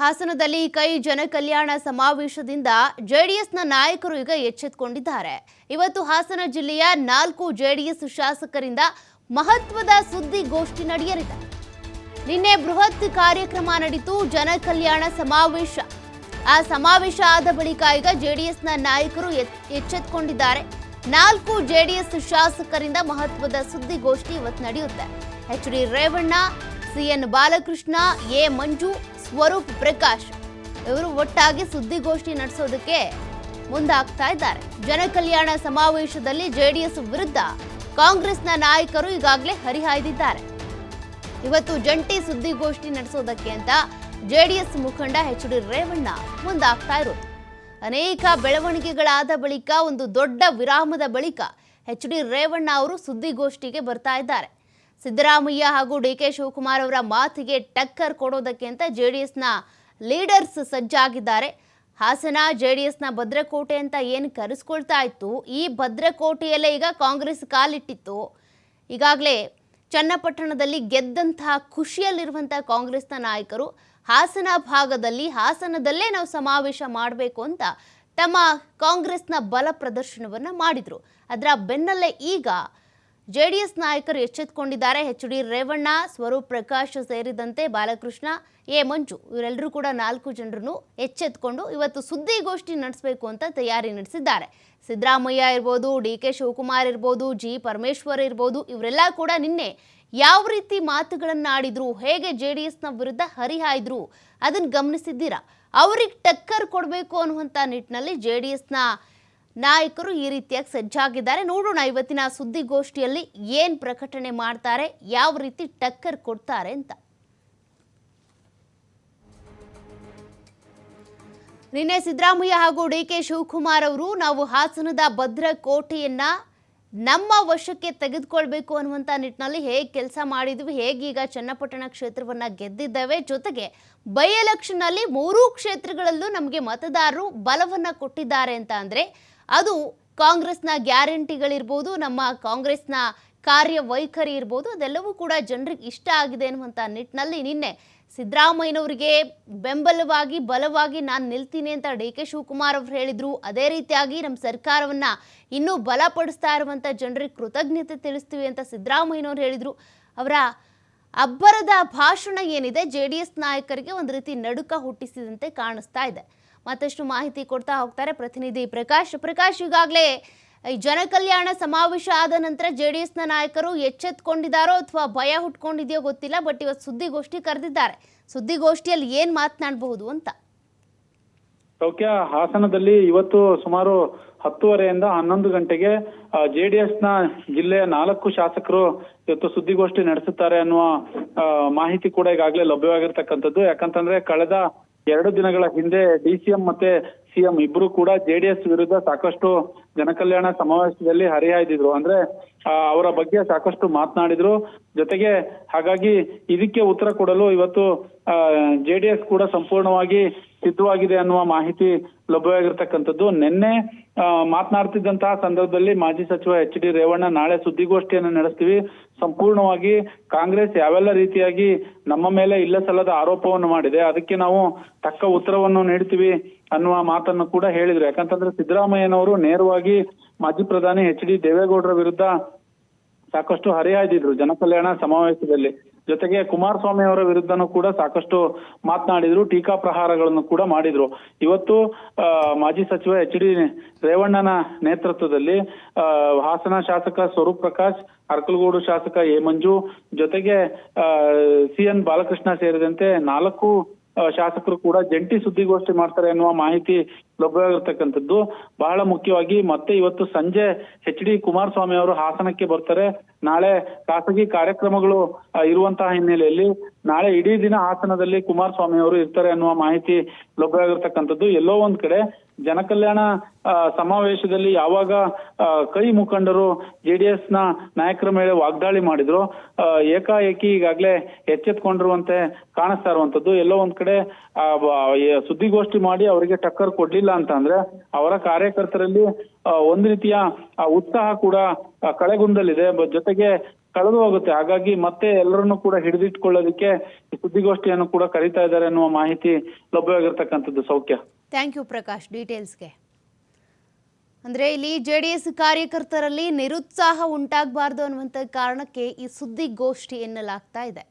ಹಾಸನದಲ್ಲಿ ಕೈ ಜನಕಲ್ಯಾಣ ಸಮಾವೇಶದಿಂದ ಜೆಡಿಎಸ್ನ ನಾಯಕರು ಈಗ ಎಚ್ಚೆತ್ತುಕೊಂಡಿದ್ದಾರೆ ಇವತ್ತು ಹಾಸನ ಜಿಲ್ಲೆಯ ನಾಲ್ಕು ಜೆಡಿಎಸ್ ಶಾಸಕರಿಂದ ಮಹತ್ವದ ಸುದ್ದಿಗೋಷ್ಠಿ ನಡೆಯಲಿದೆ. ನಿನ್ನೆ ಬೃಹತ್ ಕಾರ್ಯಕ್ರಮ ನಡೆಯಿತು ಜನಕಲ್ಯಾಣ ಸಮಾವೇಶ. ಆ ಸಮಾವೇಶ ಆದ ಬಳಿಕ ಈಗ ಜೆಡಿಎಸ್ನ ನಾಯಕರು ಎಚ್- ಎಚ್ಚೆತ್ತುಕೊಂಡಿದ್ದಾರೆ ನಾಲ್ಕು ಜೆಡಿಎಸ್ ಶಾಸಕರಿಂದ ಮಹತ್ವದ ಸುದ್ದಿಗೋಷ್ಠಿ ಇವತ್ತು ನಡೆಯುತ್ತೆ. H D Revanna CN Balakrishna, A Manju Swaroop Prakash ಇವರು ಒಟ್ಟಾಗಿ ಸುದ್ದಿಗೋಷ್ಠಿ ನಡೆಸೋದಕ್ಕೆ ಮುಂದಾಗ್ತಾ ಇದ್ದಾರೆ. ಜನಕಲ್ಯಾಣ ಸಮಾವೇಶದಲ್ಲಿ ಜೆಡಿಎಸ್ ವಿರುದ್ಧ ಕಾಂಗ್ರೆಸ್ನ ನಾಯಕರು ಈಗಾಗಲೇ ಹರಿಹಾಯ್ದಿದ್ದಾರೆ. ಇವತ್ತು ಜಂಟಿ ಸುದ್ದಿಗೋಷ್ಠಿ ನಡೆಸೋದಕ್ಕೆ ಅಂತ ಜೆಡಿಎಸ್ ಮುಖಂಡ ಎಚ್ ಡಿ ರೇವಣ್ಣ ಮುಂದಾಗ್ತಾ ಇರೋದು. ಅನೇಕ ಬೆಳವಣಿಗೆಗಳಾದ ಬಳಿಕ ಒಂದು ದೊಡ್ಡ ವಿರಾಮದ ಬಳಿಕ ಎಚ್ ಡಿ ರೇವಣ್ಣ ಅವರು ಸುದ್ದಿಗೋಷ್ಠಿಗೆ ಬರ್ತಾ ಇದ್ದಾರೆ. ಸಿದ್ದರಾಮಯ್ಯ ಹಾಗೂ ಡಿ ಕೆ ಶಿವಕುಮಾರ್ ಅವರ ಮಾತಿಗೆ ಟಕ್ಕರ್ ಕೊಡೋದಕ್ಕೆ ಅಂತ ಜೆ ಡಿ ಎಸ್ನ ಲೀಡರ್ಸ್ ಸಜ್ಜಾಗಿದ್ದಾರೆ. ಹಾಸನ ಜೆ ಡಿ ಎಸ್ನ ಭದ್ರಕೋಟೆ ಅಂತ ಏನು ಕರೆಸ್ಕೊಳ್ತಾ ಇತ್ತು? ಈ ಭದ್ರಕೋಟೆಯಲ್ಲೇ ಈಗ ಕಾಂಗ್ರೆಸ್ ಕಾಲಿಟ್ಟಿತ್ತು. ಈಗಾಗಲೇ ಚನ್ನಪಟ್ಟಣದಲ್ಲಿ ಗೆದ್ದಂತಹ ಖುಷಿಯಲ್ಲಿರುವಂತಹ ಕಾಂಗ್ರೆಸ್ನ ನಾಯಕರು ಹಾಸನ ಭಾಗದಲ್ಲಿ ಹಾಸನದಲ್ಲೇ ನಾವು ಸಮಾವೇಶ ಮಾಡಬೇಕು ಅಂತ ತಮ್ಮ ಕಾಂಗ್ರೆಸ್ನ ಬಲ ಪ್ರದರ್ಶನವನ್ನು ಮಾಡಿದರು. ಅದರ ಬೆನ್ನಲ್ಲೇ ಈಗ ಜೆಡಿಎಸ್ ನಾಯಕರು ಎಚ್ಚೆತ್ತುಕೊಂಡಿದ್ದಾರೆ ಎಚ್ ಡಿ ರೇವಣ್ಣ, ಸ್ವರೂಪ್ ಪ್ರಕಾಶ್ ಸೇರಿದಂತೆ ಬಾಲಕೃಷ್ಣ, ಎ ಮಂಜು ಇವರೆಲ್ಲರೂ ಕೂಡ ನಾಲ್ಕು ಜನರನ್ನು ಎಚ್ಚೆತ್ತುಕೊಂಡು ಇವತ್ತು ಸುದ್ದಿಗೋಷ್ಠಿ ನಡೆಸಬೇಕು ಅಂತ ತಯಾರಿ ನಡೆಸಿದ್ದಾರೆ. ಸಿದ್ದರಾಮಯ್ಯ ಇರ್ಬೋದು, ಡಿ ಕೆ ಶಿವಕುಮಾರ್ ಇರ್ಬೋದು, ಜಿ ಪರಮೇಶ್ವರ್ ಇರ್ಬೋದು, ಇವರೆಲ್ಲ ಕೂಡ ನಿನ್ನೆ ಯಾವ ರೀತಿ ಮಾತುಗಳನ್ನು ಆಡಿದ್ರು ಹೇಗೆ ಜೆ ಡಿ ಎಸ್ನ ವಿರುದ್ಧ ಹರಿಹಾಯ್ದ್ರು, ಅದನ್ನು ಗಮನಿಸಿದ್ದೀರಾ? ಅವ್ರಿಗೆ ಟಕ್ಕರ್ ಕೊಡಬೇಕು ಅನ್ನುವಂಥ ನಿಟ್ಟಿನಲ್ಲಿ ಜೆ ಡಿ ಎಸ್ನ ನಾಯಕರು ಈ ರೀತಿಯಾಗಿ ಸಜ್ಜಾಗಿದ್ದಾರೆ. ನೋಡೋಣ ಇವತ್ತಿನ ಸುದ್ದಿಗೋಷ್ಠಿಯಲ್ಲಿ ಏನು ಪ್ರಕಟಣೆ ಮಾಡ್ತಾರೆ, ಯಾವ ರೀತಿ ಟಕ್ಕರ್ ಕೊಡ್ತಾರೆ ಅಂತ. ನಿನ್ನೆ ಸಿದ್ದರಾಮಯ್ಯ ಹಾಗೂ ಡಿ ಕೆ ಶಿವಕುಮಾರ್ ಅವರು, ನಾವು ಹಾಸನದ ಭದ್ರಕೋಟೆಯನ್ನ ನಮ್ಮ ವಶಕ್ಕೆ ತೆಗೆದುಕೊಳ್ಬೇಕು ಅನ್ನುವಂಥ ನಿಟ್ಟಿನಲ್ಲಿ ಹೇಗೆ ಕೆಲಸ ಮಾಡಿದ್ವಿ ಹೇಗೀಗ ಚನ್ನಪಟ್ಟಣ ಕ್ಷೇತ್ರವನ್ನ ಗೆದ್ದಿದ್ದೇವೆ, ಜೊತೆಗೆ ಬೈ ಎಲೆಕ್ಷನ್ ಅಲ್ಲಿ ಮೂರೂ ಕ್ಷೇತ್ರಗಳಲ್ಲೂ ನಮಗೆ ಮತದಾರರು ಬಲವನ್ನ ಕೊಟ್ಟಿದ್ದಾರೆ ಅಂತ ಅಂದ್ರೆ ಅದು ಕಾಂಗ್ರೆಸ್ನ ಗ್ಯಾರಂಟಿಗಳಿರ್ಬೋದು, ನಮ್ಮ ಕಾಂಗ್ರೆಸ್ನ ಕಾರ್ಯವೈಖರಿ ಇರ್ಬೋದು, ಅದೆಲ್ಲವೂ ಕೂಡ ಜನರಿಗೆ ಇಷ್ಟ ಆಗಿದೆ ಅನ್ನುವಂಥ ನಿಟ್ಟಿನಲ್ಲಿ ನಿನ್ನೆ ಸಿದ್ದರಾಮಯ್ಯನವರಿಗೆ ಬೆಂಬಲವಾಗಿ, ಬಲವಾಗಿ ನಾನು ನಿಲ್ತೀನಿ ಅಂತ ಡಿ ಕೆ ಶಿವಕುಮಾರ್ ಅವರು ಹೇಳಿದರು. ಅದೇ ರೀತಿಯಾಗಿ ನಮ್ಮ ಸರ್ಕಾರವನ್ನು ಇನ್ನೂ ಬಲಪಡಿಸ್ತಾ ಇರುವಂಥ ಜನರಿಗೆ ಕೃತಜ್ಞತೆ ತಿಳಿಸ್ತೀವಿ ಅಂತ ಸಿದ್ದರಾಮಯ್ಯನವರು ಹೇಳಿದರು. ಅವರ ಅಬ್ಬರದ ಭಾಷಣ ಏನಿದೆ, ಜೆ ಡಿ ಎಸ್ ನಾಯಕರಿಗೆ ಒಂದು ರೀತಿ ನಡುಕ ಹುಟ್ಟಿಸಿದಂತೆ ಕಾಣಿಸ್ತಾ ಇದೆ. ಮತ್ತಷ್ಟು ಮಾಹಿತಿ ಕೊಡ್ತಾ ಹೋಗ್ತಾರೆ ಪ್ರತಿನಿಧಿ ಪ್ರಕಾಶ್. ಪ್ರಕಾಶ್, ಈಗಾಗಲೇ ಜನಕಲ್ಯಾಣ ಸಮಾವೇಶ ಆದ ನಂತರ ಜೆ ಡಿ ಎಸ್ನ ನಾಯಕರು ಎಚ್ಚೆತ್ಕೊಂಡಿದ್ದಾರೋ ಅಥವಾ ಭಯ ಹುಟ್ಕೊಂಡಿದೆಯೋ ಗೊತ್ತಿಲ್ಲ, ಬಟ್ ಇವತ್ತು ಸುದ್ದಿಗೋಷ್ಠಿ ಕರೆದಿದ್ದಾರೆ. ಸುದ್ದಿಗೋಷ್ಠಿಯಲ್ಲಿ ಏನು ಮಾತನಾಡಬಹುದು ಅಂತ? ಸೌಖ್ಯ, ಹಾಸನದಲ್ಲಿ ಇವತ್ತು ಸುಮಾರು ಹತ್ತುವರೆಯಿಂದ ಹನ್ನೊಂದು ಗಂಟೆಗೆ ಜೆಡಿಎಸ್ನ ಜಿಲ್ಲೆಯ ನಾಲ್ಕು ಶಾಸಕರು ಇವತ್ತು ಸುದ್ದಿಗೋಷ್ಠಿ ನಡೆಸುತ್ತಾರೆ ಅನ್ನುವ ಮಾಹಿತಿ ಕೂಡ ಈಗಾಗಲೇ ಲಭ್ಯವಾಗಿರ್ತಕ್ಕಂಥದ್ದು. ಯಾಕಂತಂದ್ರೆ ಕಳೆದ ಎರಡು ದಿನಗಳ ಹಿಂದೆ ಡಿಸಿಎಂ ಮತ್ತೆ ಸಿಎಂ ಇಬ್ರು ಕೂಡ ಜೆಡಿಎಸ್ ವಿರುದ್ಧ ಸಾಕಷ್ಟು ಜನಕಲ್ಯಾಣ ಸಮಾವೇಶದಲ್ಲಿ ಹರಿಹಾಯ್ದಿದ್ರು. ಅಂದ್ರೆ ಅವರ ಬಗ್ಗೆ ಸಾಕಷ್ಟು ಮಾತನಾಡಿದ್ರು. ಜೊತೆಗೆ ಹಾಗಾಗಿ ಇದಕ್ಕೆ ಉತ್ತರ ಕೊಡಲು ಇವತ್ತು ಜೆಡಿಎಸ್ ಕೂಡ ಸಂಪೂರ್ಣವಾಗಿ ಸಿದ್ಧವಾಗಿದೆ ಅನ್ನುವ ಮಾಹಿತಿ ಲಭ್ಯವಾಗಿರ್ತಕ್ಕಂಥದ್ದು. ನಿನ್ನೆ ಮಾತನಾಡ್ತಿದ್ದಂತಹ ಸಂದರ್ಭದಲ್ಲಿ ಮಾಜಿ ಸಚಿವ ಎಚ್ ಡಿ ರೇವಣ್ಣ ನಾಳೆ ಸುದ್ದಿಗೋಷ್ಠಿಯನ್ನು ನಡೆಸ್ತೀವಿ. ಸಂಪೂರ್ಣವಾಗಿ ಕಾಂಗ್ರೆಸ್ ಯಾವೆಲ್ಲ ರೀತಿಯಾಗಿ ನಮ್ಮ ಮೇಲೆ ಇಲ್ಲ ಸಲ್ಲದ ಆರೋಪವನ್ನು ಮಾಡಿದೆ. ಅದಕ್ಕೆ ನಾವು ತಕ್ಕ ಉತ್ತರವನ್ನು ನೀಡ್ತೀವಿ. ಅನ್ನುವ ಮಾತನ್ನು ಕೂಡ ಹೇಳಿದ್ರು. ಯಾಕಂತಂದ್ರೆ ಸಿದ್ದರಾಮಯ್ಯನವರು ನೇರವಾಗಿ ಮಾಜಿ ಪ್ರಧಾನಿ ಎಚ್ ಡಿ ದೇವೇಗೌಡರ ವಿರುದ್ಧ ಸಾಕಷ್ಟು ಹರಿಹಾಯ್ದಿದ್ರು ಜನಕಲ್ಯಾಣ ಸಮಾವೇಶದಲ್ಲಿ. ಜೊತೆಗೆ ಕುಮಾರಸ್ವಾಮಿ ಅವರ ವಿರುದ್ಧನೂ ಕೂಡ ಸಾಕಷ್ಟು ಮಾತನಾಡಿದ್ರು, ಟೀಕಾ ಪ್ರಹಾರಗಳನ್ನು ಕೂಡ ಮಾಡಿದ್ರು. ಇವತ್ತು ಮಾಜಿ ಸಚಿವ ಎಚ್ ಡಿ ರೇವಣ್ಣನ ನೇತೃತ್ವದಲ್ಲಿ ಹಾಸನ ಶಾಸಕ ಸ್ವರೂಪ್ ಪ್ರಕಾಶ್ ಅರ್ಕಲಗೂಡು ಶಾಸಕ ಎ ಮಂಜು ಜೊತೆಗೆ ಸಿ ಎನ್ ಬಾಲಕೃಷ್ಣ ಸೇರಿದಂತೆ ನಾಲ್ಕು ಶಾಸಕರು ಕೂಡ ಜಂಟಿ ಸುದ್ದಿಗೋಷ್ಠಿ ಮಾಡ್ತಾರೆ ಎನ್ನುವ ಮಾಹಿತಿ ಲಭ್ಯವಾಗಿರ್ತಕ್ಕಂಥದ್ದು. ಬಹಳ ಮುಖ್ಯವಾಗಿ ಮತ್ತೆ ಇವತ್ತು ಸಂಜೆ ಎಚ್ ಡಿ ಕುಮಾರಸ್ವಾಮಿ ಅವರು ಹಾಸನಕ್ಕೆ ಬರ್ತಾರೆ. ನಾಳೆ ಖಾಸಗಿ ಕಾರ್ಯಕ್ರಮಗಳು ಇರುವಂತಹ ಹಿನ್ನೆಲೆಯಲ್ಲಿ ನಾಳೆ ಇಡೀ ದಿನ ಹಾಸನದಲ್ಲಿ ಕುಮಾರಸ್ವಾಮಿ ಅವರು ಇರ್ತಾರೆ ಅನ್ನುವ ಮಾಹಿತಿ ಲಭ್ಯವಾಗಿರ್ತಕ್ಕಂಥದ್ದು. ಎಲ್ಲೋ ಒಂದ್ ಕಡೆ ಜನಕಲ್ಯಾಣ ಸಮಾವೇಶದಲ್ಲಿ ಯಾವಾಗ ಕೈ ಮುಖಂಡರು ಜೆಡಿಎಸ್ನ ನಾಯಕರ ಮೇಲೆ ವಾಗ್ದಾಳಿ ಮಾಡಿದ್ರು ಏಕಾಏಕಿ ಈಗಾಗಲೇ ಎಚ್ಚೆತ್ಕೊಂಡಿರುವಂತೆ ಕಾಣಿಸ್ತಾ ಇರುವಂತದ್ದು ಎಲ್ಲೋ ಒಂದ್ ಕಡೆ ಸುದ್ದಿಗೋಷ್ಠಿ ಮಾಡಿ ಅವರಿಗೆ ಟಕ್ಕರ್ ಕೊಡ್ಲಿಲ್ಲ ಅಂತ ಅಂದ್ರೆ ಅವರ ಕಾರ್ಯಕರ್ತರಲ್ಲಿ ಒಂದ್ ರೀತಿಯ ಉತ್ಸಾಹ ಕೂಡ ಕಳೆಗುಂದಲಿದೆ. ಜೊತೆಗೆ ಕಳೆದು ಹೋಗುತ್ತೆ ಹಾಗಾಗಿ ಮತ್ತೆ ಎಲ್ಲರನ್ನು ಕೂಡ ಹಿಡಿದಿಟ್ಕೊಳ್ಳೋದಕ್ಕೆ ಸುದ್ದಿಗೋಷ್ಠಿಯನ್ನು ಕೂಡ ಕರೀತಾ ಇದ್ದಾರೆ ಅನ್ನುವ ಮಾಹಿತಿ ಲಭ್ಯವಾಗಿರ್ತಕ್ಕಂಥದ್ದು ಸೌಖ್ಯ. ಥ್ಯಾಂಕ್ ಯು ಪ್ರಕಾಶ್ ಡೀಟೇಲ್ಸ್ಗೆ. ಅಂದರೆ ಇಲ್ಲಿ ಜೆ ಡಿ ಎಸ್ ಕಾರ್ಯಕರ್ತರಲ್ಲಿ ನಿರುತ್ಸಾಹ ಉಂಟಾಗಬಾರ್ದು ಅನ್ನುವಂಥ ಕಾರಣಕ್ಕೆ ಈ ಸುದ್ದಿಗೋಷ್ಠಿ ಎನ್ನಲಾಗ್ತಾ ಇದೆ.